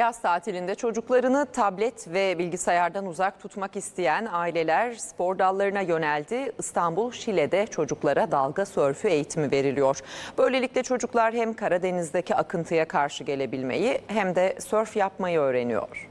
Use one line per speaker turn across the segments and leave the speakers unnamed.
Yaz tatilinde çocuklarını tablet ve bilgisayardan uzak tutmak isteyen aileler spor dallarına yöneldi. İstanbul Şile'de çocuklara dalga sörfü eğitimi veriliyor. Böylelikle çocuklar hem Karadeniz'deki akıntıya karşı gelebilmeyi hem de sörf yapmayı öğreniyor.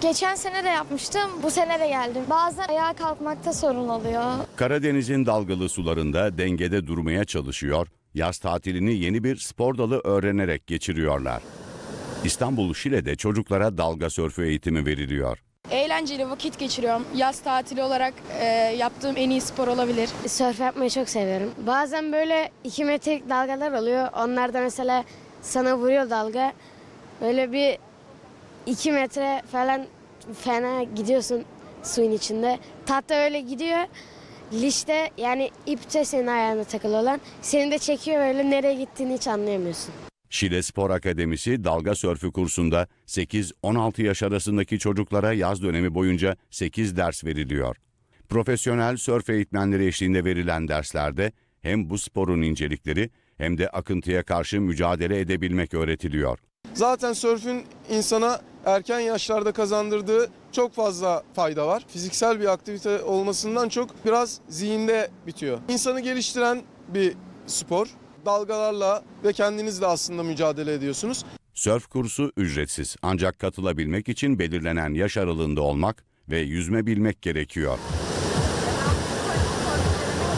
Geçen sene de yapmıştım, bu sene de geldim. Bazen ayağa kalkmakta sorun oluyor.
Karadeniz'in dalgalı sularında dengede durmaya çalışıyor, yaz tatilini yeni bir spor dalı öğrenerek geçiriyorlar. İstanbul Şile'de çocuklara dalga sörfü eğitimi veriliyor.
Eğlenceli vakit geçiriyorum. Yaz tatili olarak e, yaptığım en iyi spor olabilir.
Sörf yapmayı çok seviyorum. Bazen böyle 2 metrelik dalgalar oluyor. Onlarda mesela sana vuruyor dalga. Böyle bir 2 metre falan fena gidiyorsun suyun içinde. Tahta öyle gidiyor. Lişte yani ipte senin ayağına takılı olan seni de çekiyor böyle nereye gittiğini hiç anlayamıyorsun.
Şile Spor Akademisi dalga sörfü kursunda 8-16 yaş arasındaki çocuklara yaz dönemi boyunca 8 ders veriliyor. Profesyonel sörf eğitmenleri eşliğinde verilen derslerde hem bu sporun incelikleri hem de akıntıya karşı mücadele edebilmek öğretiliyor.
Zaten sörfün insana erken yaşlarda kazandırdığı çok fazla fayda var. Fiziksel bir aktivite olmasından çok biraz zihinde bitiyor. İnsanı geliştiren bir spor. Dalgalarla ve kendinizle aslında mücadele ediyorsunuz.
Sörf kursu ücretsiz ancak katılabilmek için belirlenen yaş aralığında olmak ve yüzme bilmek gerekiyor.